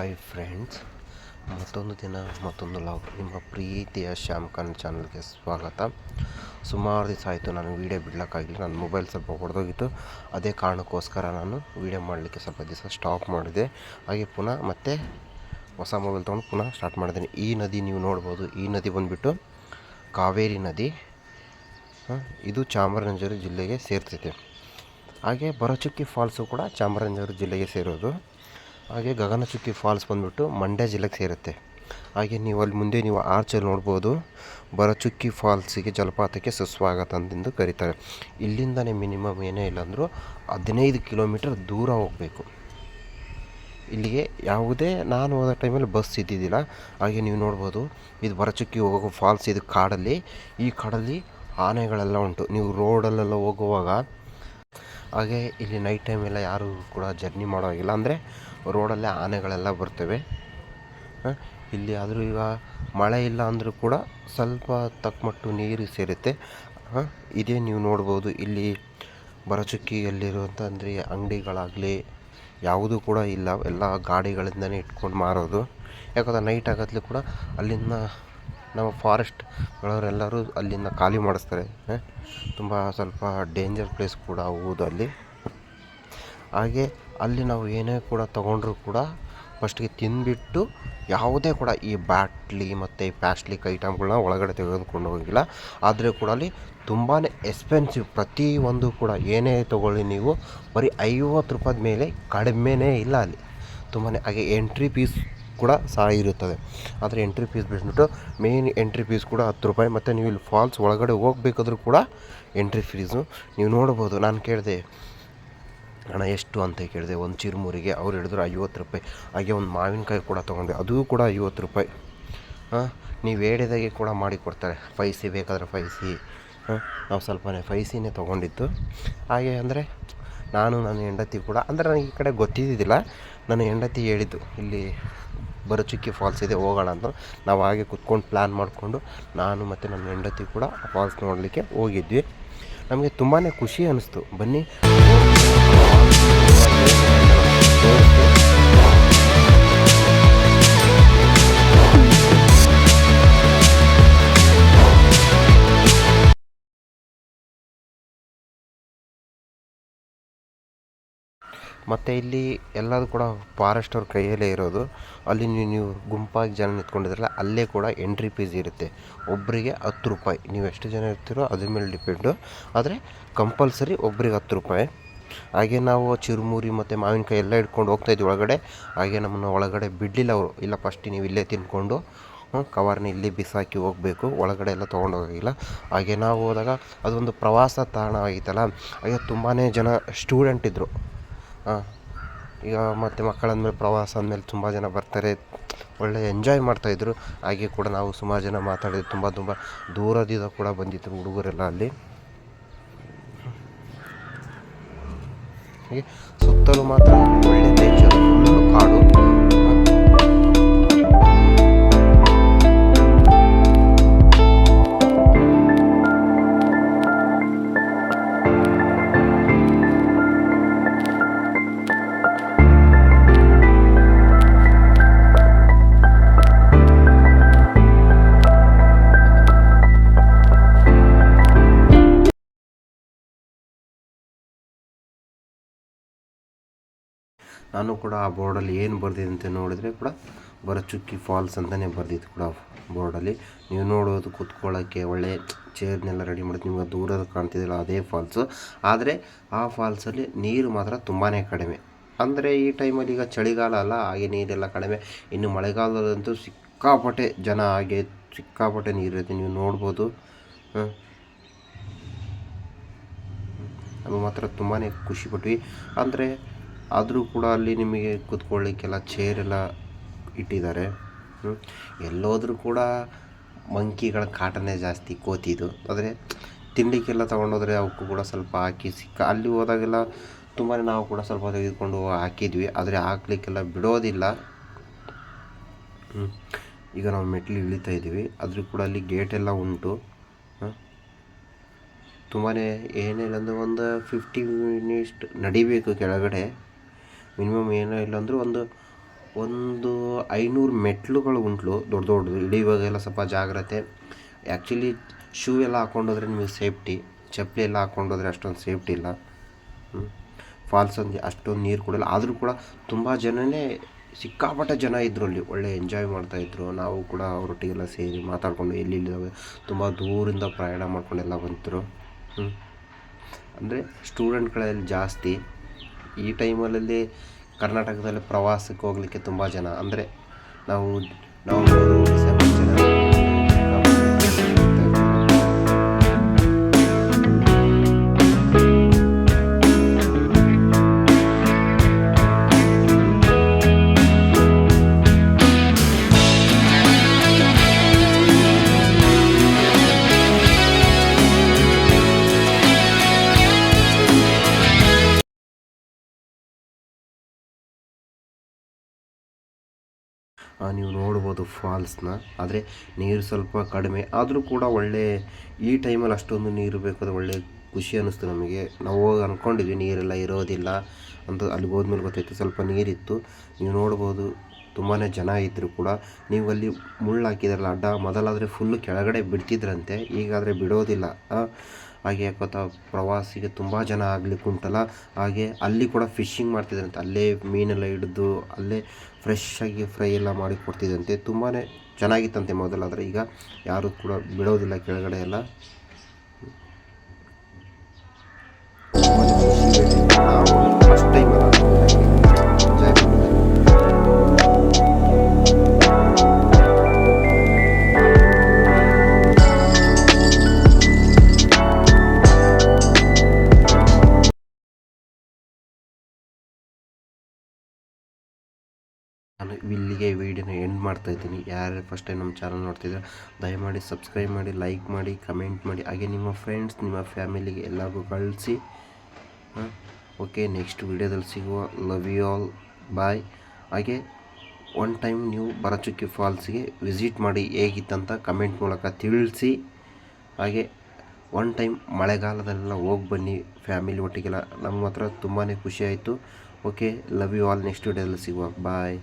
Hi friends ಮತ್ತೊಂದು ದಿನ, ಮತ್ತೊಂದು ಲಾಗ್ ನಿಮ್ಮ ಪ್ರೀತಿಯ ಶ್ಯಾಮ್ ಖಾನ್ ಚಾನಲ್ಗೆ ಸ್ವಾಗತ. ಸುಮಾರು ದಿವಸ ಆಯಿತು ನಾನು ವೀಡಿಯೋ ಬಿಡ್ಲಿಕ್ಕಾಗಿಲ್ಲ. ನನ್ನ ಮೊಬೈಲ್ ಸ್ವಲ್ಪ ಹೊಡೆದೋಗಿತ್ತು ಅದೇ ಕಾರಣಕ್ಕೋಸ್ಕರ ನಾನು ವೀಡಿಯೋ ಮಾಡಲಿಕ್ಕೆ ಸ್ವಲ್ಪ ದಿವಸ ಸ್ಟಾಪ್ ಮಾಡಿದೆ. ಹಾಗೆ ಪುನಃ ಮತ್ತೆ ಹೊಸ ಮೊಬೈಲ್ ತೊಗೊಂಡು ಪುನಃ ಸ್ಟಾರ್ಟ್ ಮಾಡಿದ್ದೀನಿ. ಈ ನದಿ ನೀವು ನೋಡ್ಬೋದು. ಈ ನದಿ ಬಂದುಬಿಟ್ಟು ಕಾವೇರಿ ನದಿ ಇದು ಚಾಮರಾಜನಗರ ಜಿಲ್ಲೆಗೆ ಸೇರ್ತೈತೆ. ಹಾಗೆ ಬರಚುಕ್ಕಿ ಫಾಲ್ಸು ಕೂಡ ಚಾಮರಾಜನಗರ ಜಿಲ್ಲೆಗೆ ಸೇರೋದು. ಹಾಗೆ ಗಗನಚುಕ್ಕಿ ಫಾಲ್ಸ್ ಬಂದುಬಿಟ್ಟು ಮಂಡ್ಯ ಜಿಲ್ಲೆಗೆ ಸೇರುತ್ತೆ. ಹಾಗೆ ನೀವು ಅಲ್ಲಿ ಮುಂದೆ ನೀವು ಆರ್ಚಲ್ಲಿ ನೋಡ್ಬೋದು. ಬರಚುಕ್ಕಿ ಫಾಲ್ಸಿಗೆ ಜಲಪಾತಕ್ಕೆ ಸುಸ್ವಾಗತ ಅಂತಂದು ಕರೀತಾರೆ. ಇಲ್ಲಿಂದನೇ ಮಿನಿಮಮ್ ಏನೇ ಇಲ್ಲ ಅಂದರೂ ಹದಿನೈದು ಕಿಲೋಮೀಟರ್ ದೂರ ಹೋಗಬೇಕು. ಇಲ್ಲಿಗೆ ಯಾವುದೇ ನಾನು ಹೋದ ಟೈಮಲ್ಲಿ ಬಸ್ ಇದ್ದಿದ್ದಿಲ್ಲ. ಹಾಗೆ ನೀವು ನೋಡ್ಬೋದು, ಇದು ಬರಚುಕ್ಕಿ ಹೋಗೋ ಫಾಲ್ಸ್ ಇದು ಕಾಡಲ್ಲಿ. ಈ ಕಾಡಲ್ಲಿ ಆನೆಗಳೆಲ್ಲ ಉಂಟು. ನೀವು ರೋಡಲ್ಲೆಲ್ಲ ಹೋಗುವಾಗ, ಹಾಗೆ ಇಲ್ಲಿ ನೈಟ್ ಟೈಮೆಲ್ಲ ಯಾರು ಕೂಡ ಜರ್ನಿ ಮಾಡೋ ಹಾಗಿಲ್ಲ ಅಂದರೆ ರೋಡಲ್ಲೇ ಆನೆಗಳೆಲ್ಲ ಬರ್ತವೆ. ಇಲ್ಲಿ ಆದರೂ ಈಗ ಮಳೆ ಇಲ್ಲ ಅಂದರೂ ಕೂಡ ಸ್ವಲ್ಪ ತಕ್ಕಮಟ್ಟು ನೀರು ಸೇರುತ್ತೆ. ಇದೇ ನೀವು ನೋಡ್ಬೋದು ಇಲ್ಲಿ ಬರಚುಕ್ಕಿಯಲ್ಲಿರುವಂಥ ಅಂದರೆ ಅಂಗಡಿಗಳಾಗಲಿ ಯಾವುದೂ ಕೂಡ ಇಲ್ಲ. ಎಲ್ಲ ಗಾಡಿಗಳಿಂದನೇ ಇಟ್ಕೊಂಡು ಮಾರೋದು. ಯಾಕಂದ್ರೆ ನೈಟ್ ಆಗತ್ಲೆ ಕೂಡ ಅಲ್ಲಿಂದ ನಮ್ಮ ಫಾರೆಸ್ಟ್ಗಳವರೆಲ್ಲರೂ ಅಲ್ಲಿಂದ ಖಾಲಿ ಮಾಡಿಸ್ತಾರೆ. ತುಂಬ ಸ್ವಲ್ಪ ಡೇಂಜರ್ ಪ್ಲೇಸ್ ಕೂಡ ಹೌದು ಅಲ್ಲಿ. ಹಾಗೆ ಅಲ್ಲಿ ನಾವು ಏನೇ ಕೂಡ ತೊಗೊಂಡ್ರೂ ಕೂಡ ಫಸ್ಟಿಗೆ ತಿಂದುಬಿಟ್ಟು ಯಾವುದೇ ಕೂಡ ಈ ಬಾಟ್ಲಿ ಮತ್ತು ಈ ಪ್ಲಾಸ್ಟಿಕ್ ಐಟಮ್ಗಳನ್ನ ಒಳಗಡೆ ತೆಗೆದುಕೊಂಡು ಹೋಗಿಲ್ಲ. ಆದರೆ ಕೂಡ ಅಲ್ಲಿ ತುಂಬಾ ಎಕ್ಸ್ಪೆನ್ಸಿವ್ ಪ್ರತಿ ಒಂದು ಕೂಡ ಏನೇ ತೊಗೊಳ್ಳಿ ನೀವು, ಬರೀ ಐವತ್ತು ರೂಪಾಯಿದ ಮೇಲೆ ಕಡಿಮೆನೇ ಇಲ್ಲ ಅಲ್ಲಿ. ತುಂಬಾ ಹಾಗೆ ಎಂಟ್ರಿ ಫೀಸ್ ಕೂಡ ಸಹ ಇರುತ್ತದೆ. ಆದರೆ ಎಂಟ್ರಿ ಫೀಸ್ ಬಿಟ್ಬಿಟ್ಟು ಮೇಯ್ನ್ ಎಂಟ್ರಿ ಫೀಸ್ ಕೂಡ ಹತ್ತು ರೂಪಾಯಿ ಮತ್ತು ನೀವು ಇಲ್ಲಿ ಫಾಲ್ಸ್ ಒಳಗಡೆ ಹೋಗ್ಬೇಕಾದ್ರೂ ಕೂಡ ಎಂಟ್ರಿ ಫೀಸು ನೀವು ನೋಡ್ಬೋದು, ನಾನು ಕೇಳಿದೆ ಹಣ ಎಷ್ಟು ಅಂತ ಕೇಳಿದೆ. ಒಂದು ಚಿರುಮುರಿಗೆ ಅವ್ರು ಹೇಳಿದ್ರು ಐವತ್ತು ರೂಪಾಯಿ. ಹಾಗೆ ಒಂದು ಮಾವಿನಕಾಯಿ ಕೂಡ ತೊಗೊಂಡೆ ಅದೂ ಕೂಡ ಐವತ್ತು ರೂಪಾಯಿ. ಹಾಂ? ನೀವು ಹೇಳಿದಾಗೆ ಕೂಡ ಮಾಡಿ ಕೊಡ್ತಾರೆ. ಫೈಸಿ, ಬೇಕಾದರೆ ಫೈಸಿ. ಹಾಂ? ನಾವು ಸ್ವಲ್ಪನೇ ಫೈಸಿನೇ ತೊಗೊಂಡಿದ್ದು. ಹಾಗೆ ಅಂದರೆ ನಾನು, ನನ್ನ ಹೆಂಡತಿ ಕೂಡ, ಅಂದರೆ ನನಗೆ ಈ ಕಡೆ ಗೊತ್ತಿದ್ದಿದ್ದಿಲ್ಲ. ನನ್ನ ಹೆಂಡತಿ ಹೇಳಿದ್ದು, ಇಲ್ಲಿ ಬರಚುಕ್ಕಿ ಫಾಲ್ಸ್ ಇದೆ, ಹೋಗೋಣ ಅಂತ. ನಾವು ಹಾಗೆ ಕುತ್ಕೊಂಡು ಪ್ಲ್ಯಾನ್ ಮಾಡಿಕೊಂಡು ನಾನು ಮತ್ತು ನನ್ನ ಹೆಂಡತಿ ಕೂಡ ಫಾಲ್ಸ್ ನೋಡಲಿಕ್ಕೆ ಹೋಗಿದ್ವಿ. ನಮಗೆ ತುಂಬಾ ಖುಷಿ ಅನ್ನಿಸ್ತು ಬನ್ನಿ. ಮತ್ತು ಇಲ್ಲಿ ಎಲ್ಲದು ಕೂಡ ಫಾರೆಸ್ಟ್ ಅವ್ರ ಕೈಯಲ್ಲೇ ಇರೋದು. ಅಲ್ಲಿ ನೀವು ನೀವು ಗುಂಪಾಗಿ ಜನ ನಿಂತ್ಕೊಂಡಿದ್ರಲ್ಲ, ಅಲ್ಲೇ ಕೂಡ ಎಂಟ್ರಿ ಫೀಸ್ ಇರುತ್ತೆ. ಒಬ್ಬರಿಗೆ ಹತ್ತು ರೂಪಾಯಿ. ನೀವು ಎಷ್ಟು ಜನ ಇರ್ತೀರೋ ಅದ್ರ ಮೇಲೆ ಡಿಪೆಂಡು ಆದರೆ ಕಂಪಲ್ಸರಿ ಒಬ್ಬರಿಗೆ ಹತ್ತು ರೂಪಾಯಿ. ಹಾಗೆ ನಾವು ಚುರುಮುರಿ ಮತ್ತು ಮಾವಿನಕಾಯಿ ಎಲ್ಲ ಹಿಡ್ಕೊಂಡು ಹೋಗ್ತಾಯಿದ್ವಿ ಒಳಗಡೆ. ಹಾಗೆ ನಮ್ಮನ್ನು ಒಳಗಡೆ ಬಿಡಲಿಲ್ಲ ಅವರು. ಇಲ್ಲ ಫಸ್ಟ್ ನೀವು ಇಲ್ಲೇ ತಿಂದ್ಕೊಂಡು ಕವರ್ನ ಇಲ್ಲಿ ಬಿಸಾಕಿ ಹೋಗಬೇಕು. ಒಳಗಡೆ ಎಲ್ಲ ತೊಗೊಂಡು ಹೋಗಿಲ್ಲ ಹಾಗೆ ನಾವು ಹೋದಾಗ ಅದೊಂದು ಪ್ರವಾಸ ತಾಣ ಆಗಿತ್ತಲ್ಲ. ಹಾಗೆ ತುಂಬಾ ಜನ ಸ್ಟೂಡೆಂಟ್ ಇದ್ದರು ಹಾಂ, ಈಗ ಮತ್ತು ಮಕ್ಕಳಂದಮೇಲೆ ಪ್ರವಾಸ ಅಂದಮೇಲೆ ತುಂಬ ಜನ ಬರ್ತಾರೆ. ಒಳ್ಳೆ ಎಂಜಾಯ್ ಮಾಡ್ತಾಯಿದ್ರು ಹಾಗೆ ಕೂಡ ನಾವು ಸುಮಾರು ಜನ ಮಾತಾಡಿದ್ವಿ ತುಂಬ ತುಂಬ ದೂರದಿಂದ ಕೂಡ ಬಂದಿದ್ದರು ಹುಡುಗರೆಲ್ಲ ಅಲ್ಲಿ. ಸುತ್ತಲೂ ಮಾತ್ರ ನಾನು ಕೂಡ ಆ ಬೋರ್ಡಲ್ಲಿ ಏನು ಬರೆದಿದೆ ಅಂತ ನೋಡಿದರೆ ಕೂಡ ಬರಚುಕ್ಕಿ ಫಾಲ್ಸ್ ಅಂತಲೇ ಬರೆದಿತ್ತು ಕೂಡ ಬೋರ್ಡಲ್ಲಿ. ನೀವು ನೋಡೋದು ಕೂತ್ಕೊಳ್ಳೋಕ್ಕೆ ಒಳ್ಳೆ ಚೇರ್ನೆಲ್ಲ ರೆಡಿ ಮಾಡಿದ್ರು ನಿಮಗೆ ದೂರದ ಕಾಣ್ತಿದ್ದಿಲ್ಲ ಅದೇ ಫಾಲ್ಸು. ಆದರೆ ಆ ಫಾಲ್ಸಲ್ಲಿ ನೀರು ಮಾತ್ರ ತುಂಬಾ ಕಡಿಮೆ. ಅಂದರೆ ಈ ಟೈಮಲ್ಲಿ ಈಗ ಚಳಿಗಾಲ ಅಲ್ಲ, ಹಾಗೆ ನೀರೆಲ್ಲ ಕಡಿಮೆ. ಇನ್ನು ಮಳೆಗಾಲದಂತೂ ಸಿಕ್ಕಾಪಟ್ಟೆ ಜನ ಹಾಗೆ ಸಿಕ್ಕಾಪಟ್ಟೆ ನೀರಿರುತ್ತೆ. ನೀವು ನೋಡ್ಬೋದು. ನಮಗೆ ಮಾತ್ರ ತುಂಬಾ ಖುಷಿಪಟ್ವಿ ಅಂದರೆ ಆದರೂ ಕೂಡ ಅಲ್ಲಿ ನಿಮಗೆ ಕೂತ್ಕೊಳ್ಳಿಕ್ಕೆಲ್ಲ ಚೇರೆಲ್ಲ ಇಟ್ಟಿದ್ದಾರೆ. ಎಲ್ಲೋದ್ರೂ ಕೂಡ ಮಂಕಿಗಳ ಕಾಟನೇ ಜಾಸ್ತಿ ಕೋತಿದು. ಆದರೆ ತಿನ್ನಲಿಕ್ಕೆಲ್ಲ ತೊಗೊಂಡೋದ್ರೆ ಅವಕ್ಕೂ ಕೂಡ ಸ್ವಲ್ಪ ಹಾಕಿ ಸಿಕ್ಕ, ಅಲ್ಲಿ ಹೋದಾಗೆಲ್ಲ ತುಂಬಾ ನಾವು ಕೂಡ ಸ್ವಲ್ಪ ತೆಗೆದುಕೊಂಡು ಹಾಕಿದ್ವಿ. ಆದರೆ ಹಾಕ್ಲಿಕ್ಕೆಲ್ಲ ಬಿಡೋದಿಲ್ಲ. ಈಗ ನಾವು ಮೆಟ್ಲು ಇಳಿತಾ ಇದ್ದೀವಿ. ಆದರೂ ಕೂಡ ಅಲ್ಲಿ ಗೇಟ್ ಎಲ್ಲ ಉಂಟು. ತುಂಬಾ ಏನಿಲ್ಲ ಅಂದರೆ ಒಂದು ಫಿಫ್ಟಿ ಮಿನಿಟ್ಸ್ ನಡಿಬೇಕು ಕೆಳಗಡೆ. ಮಿನಿಮಮ್ ಏನೋ ಇಲ್ಲ ಅಂದರೂ ಒಂದು ಒಂದು ಐನೂರು ಮೆಟ್ಲುಗಳು ಉಂಟು ದೊಡ್ಡ ದೊಡ್ಡದು ಇಳಿಯುವಾಗೆಲ್ಲ ಸ್ವಲ್ಪ ಜಾಗ್ರತೆ. ಆ್ಯಕ್ಚುಲಿ ಶೂ ಎಲ್ಲ ಹಾಕ್ಕೊಂಡೋದ್ರೆ ನಿಮಗೆ ಸೇಫ್ಟಿ ಚಪ್ಪಲಿ ಎಲ್ಲ ಹಾಕ್ಕೊಂಡೋದ್ರೆ ಅಷ್ಟೊಂದು ಸೇಫ್ಟಿ ಇಲ್ಲ. ಫಾಲ್ಸ್ ಅಂದರೆ ಅಷ್ಟೊಂದು ನೀರು ಕೊಡಲ್ಲ. ಆದರೂ ಕೂಡ ತುಂಬ ಜನನೇ ಸಿಕ್ಕಾಪಟ್ಟೆ ಜನ ಇದ್ರು ಅಲ್ಲಿ. ಒಳ್ಳೆ ಎಂಜಾಯ್ ಮಾಡ್ತಾಯಿದ್ರು ನಾವು ಕೂಡ ಅವರೊಟ್ಟಿಗೆಲ್ಲ ಸೇರಿ ಮಾತಾಡಿಕೊಂಡು ಎಲ್ಲಿದ್ದಾವೆ ತುಂಬ ದೂರಿಂದ ಪ್ರಯಾಣ ಮಾಡ್ಕೊಂಡೆಲ್ಲ ಬಂತರು ಹ್ಞೂ ಅಂದರೆ ಸ್ಟೂಡೆಂಟ್ಗಳಲ್ಲಿ ಜಾಸ್ತಿ. ಈ ಟೈಮಲ್ಲಿ ಕರ್ನಾಟಕದಲ್ಲಿ ಪ್ರವಾಸಕ್ಕೆ ಹೋಗಲಿಕ್ಕೆ ತುಂಬ ಜನ. ಅಂದರೆ ನಾವು ನವಂಬರು ನೀವು ನೋಡ್ಬೋದು ಫಾಲ್ಸ್ನ. ಆದರೆ ನೀರು ಸ್ವಲ್ಪ ಕಡಿಮೆ. ಆದರೂ ಕೂಡ ಒಳ್ಳೆ, ಈ ಟೈಮಲ್ಲಿ ಅಷ್ಟೊಂದು ನೀರು ಬೇಕಾದ್ರೆ ಒಳ್ಳೆ ಖುಷಿ ಅನ್ನಿಸ್ತು ನಮಗೆ. ನಾವು ಹೋಗಿ ಅಂದ್ಕೊಂಡಿದ್ವಿ ನೀರೆಲ್ಲ ಇರೋದಿಲ್ಲ ಅಂತ ಅಲ್ಲಿಗೆ ಹೋದ್ಮೇಲೆ ಗೊತ್ತಾಯ್ತು ಸ್ವಲ್ಪ ನೀರಿತ್ತು. ನೀವು ನೋಡ್ಬೋದು ತುಂಬಾ ಜನ ಇದ್ದರು ಕೂಡ. ನೀವು ಅಲ್ಲಿ ಮುಳ್ಳು ಹಾಕಿದ್ರಲ್ಲ, ಅಡ್ಡ ಮೊದಲಾದರೆ ಫುಲ್ಲು ಕೆಳಗಡೆ ಬಿಡ್ತಿದ್ರಂತೆ, ಈಗಾದರೆ ಬಿಡೋದಿಲ್ಲ. ಹಾಗೆ ಗೊತ್ತಾ ಪ್ರವಾಸಿಗೆ ತುಂಬ ಜನ ಆಗ್ಲಿಕ್ಕೆ ಉಂಟಲ್ಲ ಹಾಗೆ ಅಲ್ಲಿ ಕೂಡ ಫಿಶಿಂಗ್ ಮಾಡ್ತಿದ್ರಂತೆ. ಅಲ್ಲೇ ಮೀನೆಲ್ಲ ಹಿಡಿದು, ಅಲ್ಲೇ ಫ್ರೆಶ್ ಆಗಿ ಫ್ರೈ ಎಲ್ಲ ಮಾಡಿ ಕೊಡ್ತಿದ್ದಂತೆ ತುಂಬಾ ಚೆನ್ನಾಗಿತ್ತಂತೆ ಮೊದಲಾದರೆ ಈಗ ಯಾರೂ ಕೂಡ ಬಿಡೋದಿಲ್ಲ ಕೆಳಗಡೆ ಎಲ್ಲ. ಮಾಡ್ತಾ ಇದ್ದೀನಿ. ಯಾರು ಫಸ್ಟ್ ಟೈಮ್ ನಮ್ಮ ಚಾನಲ್ ನೋಡ್ತಿದ್ರೆ ದಯಮಾಡಿ ಸಬ್ಸ್ಕ್ರೈಬ್ ಮಾಡಿ ಲೈಕ್ ಮಾಡಿ ಕಮೆಂಟ್ ಮಾಡಿ. ಹಾಗೆ ನಿಮ್ಮ ಫ್ರೆಂಡ್ಸ್ ನಿಮ್ಮ ಫ್ಯಾಮಿಲಿಗೆ ಎಲ್ಲರಿಗೂ ಕಳಿಸಿ. ಓಕೆ ನೆಕ್ಸ್ಟ್ ವಿಡಿಯೋದಲ್ಲಿ ಸಿಗುವ. ಲವ್ ಯು ಆಲ್ ಬಾಯ್ ಹಾಗೆ ಒನ್ ಟೈಮ್ ನೀವು ಬರಚುಕ್ಕಿ ಫಾಲ್ಸ್ಗೆ ವಿಸಿಟ್ ಮಾಡಿ ಹೇಗಿತ್ತಂತ ಕಮೆಂಟ್ ಮೂಲಕ ತಿಳಿಸಿ. ಹಾಗೆ ಒನ್ ಟೈಮ್ ಮಳೆಗಾಲದಲ್ಲೆಲ್ಲ ಹೋಗಿ ಬನ್ನಿ ಫ್ಯಾಮಿಲಿ ಒಟ್ಟಿಗೆಲ್ಲ. ನಮ್ಮ ಹತ್ರ ತುಂಬಾ ಖುಷಿ ಆಯಿತು. Okay love you all next ವಿಡಿಯೋದಲ್ಲಿ ಸಿಗುವ. ಬಾಯ್